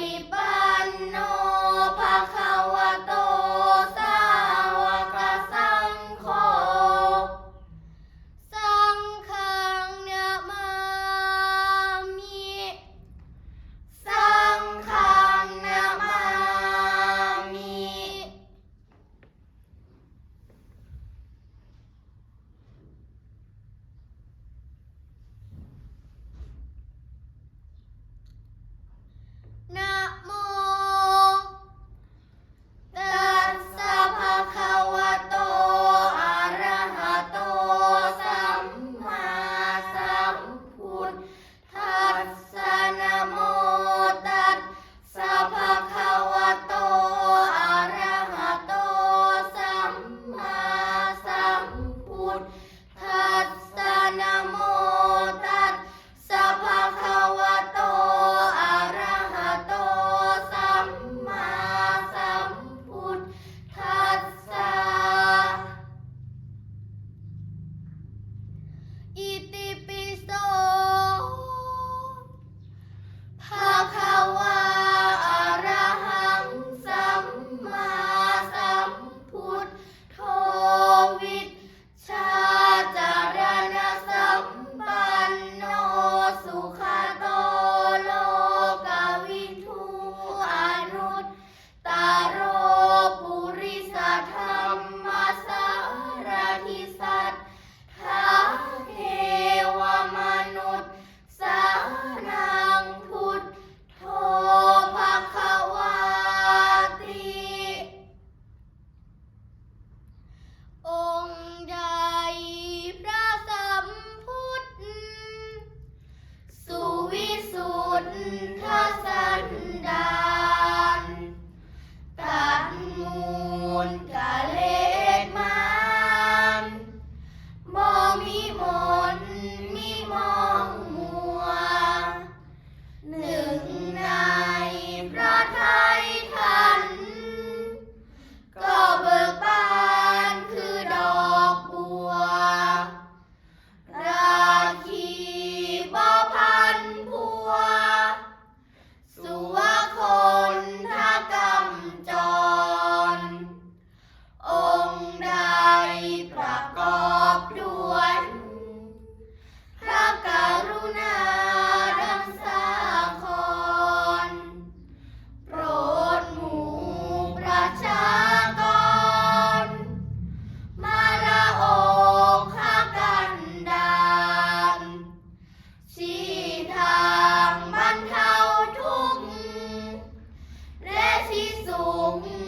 ปฏิ No.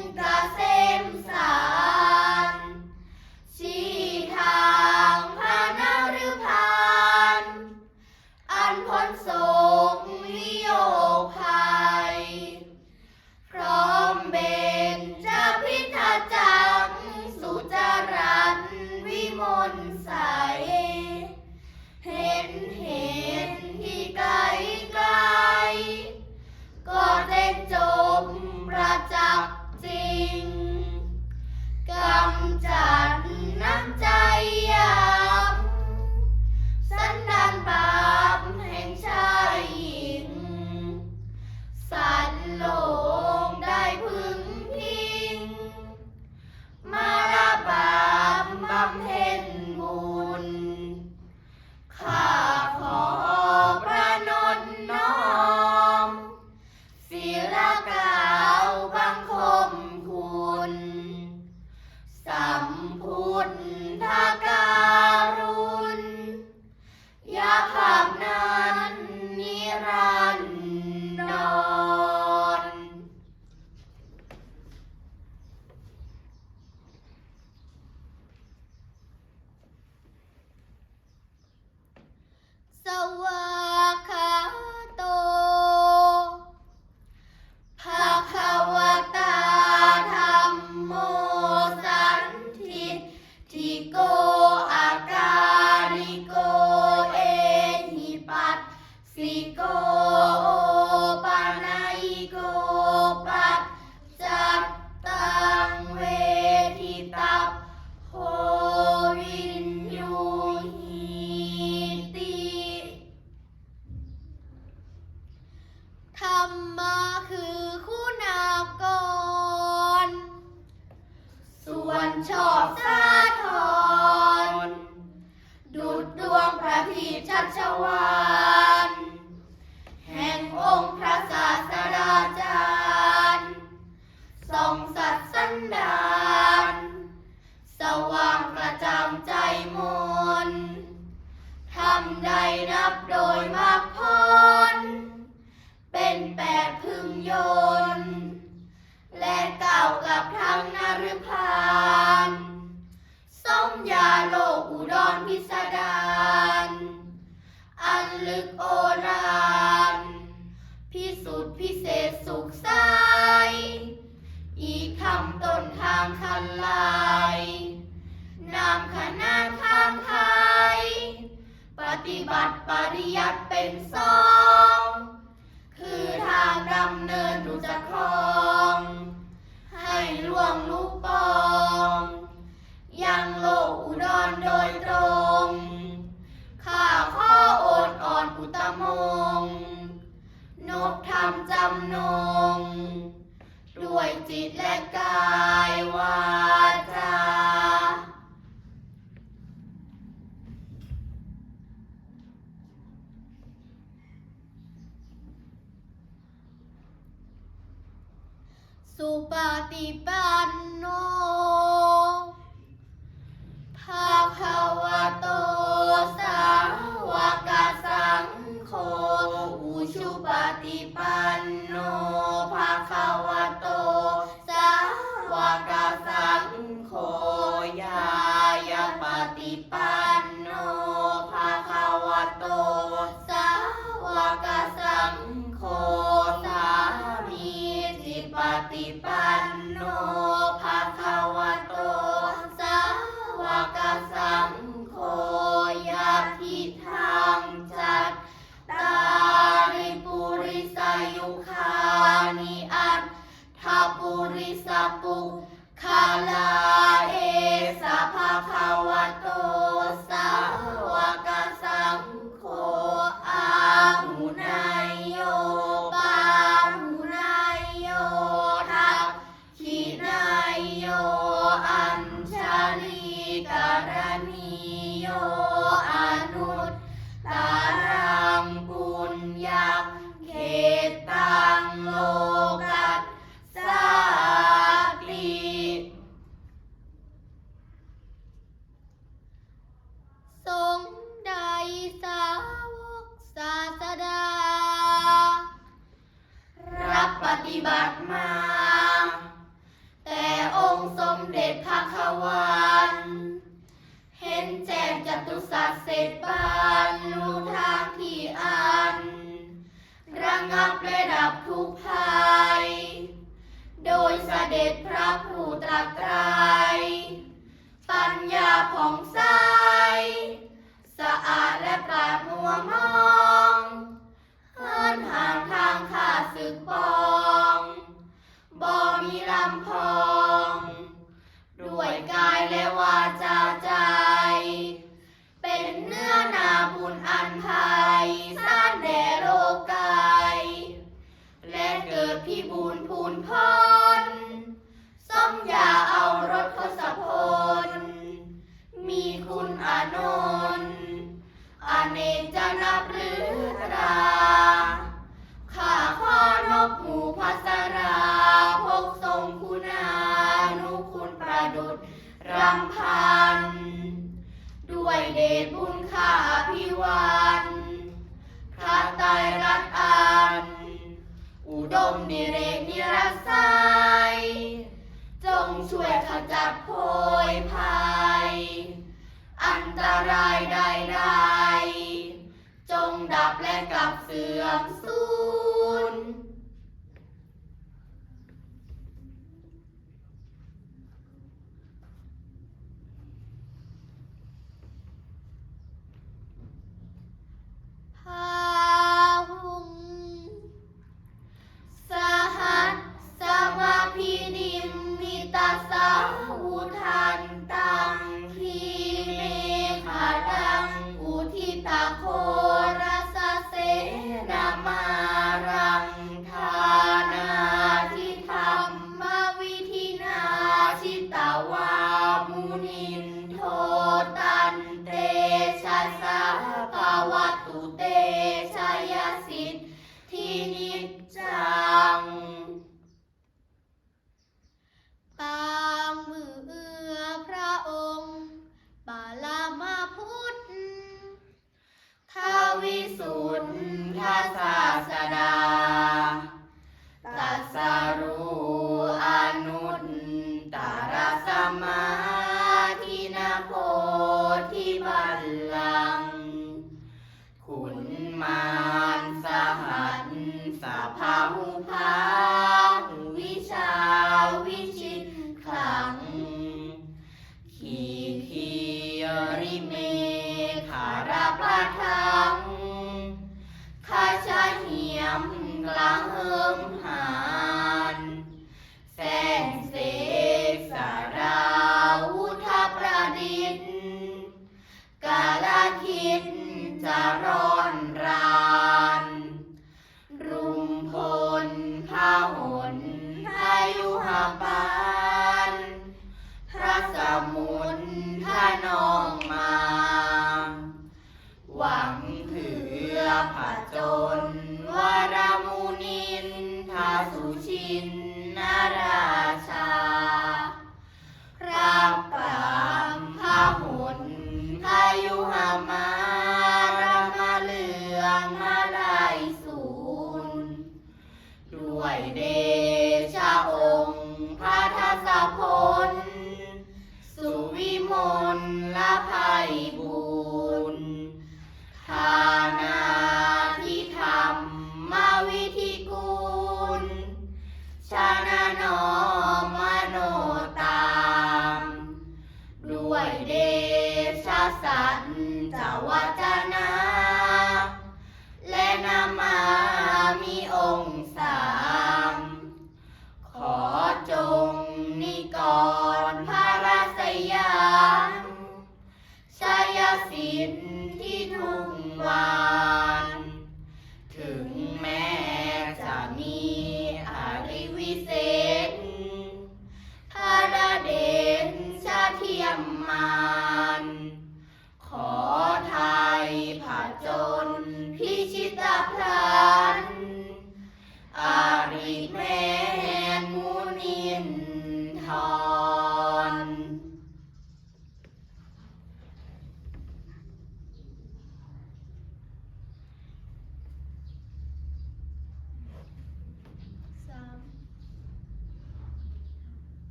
ชอบสร้า ริยัติเป็นสอง คือทางดำเนินหนูจะครอง ให้ล่วงลูกปอง ยังโลกอุดรโดยตรง ข้าข้ออดอ่อนอุตมง นกทำจำนง ด้วยจิตและกายวาจา สุปฏิปันโน ปานลูกทางที่อัน ระงับระดับทุกภัย โดยเสด็จพระผู้ตรัสไตรปัญญาผองใส สะอาดและปราดมัวมองเฮินหางทางข้าศึกปองบ่มีลำพอง ด้วยกายและวาจาใจ อนาบุญ ตรายใดๆ จงดับและกลับเสื่อม นสะพังพาวิชาวิชิตคลังขีขีริเมขาราปะทังข้าชาเหียมกลางเฮิมหา ด้วยเดช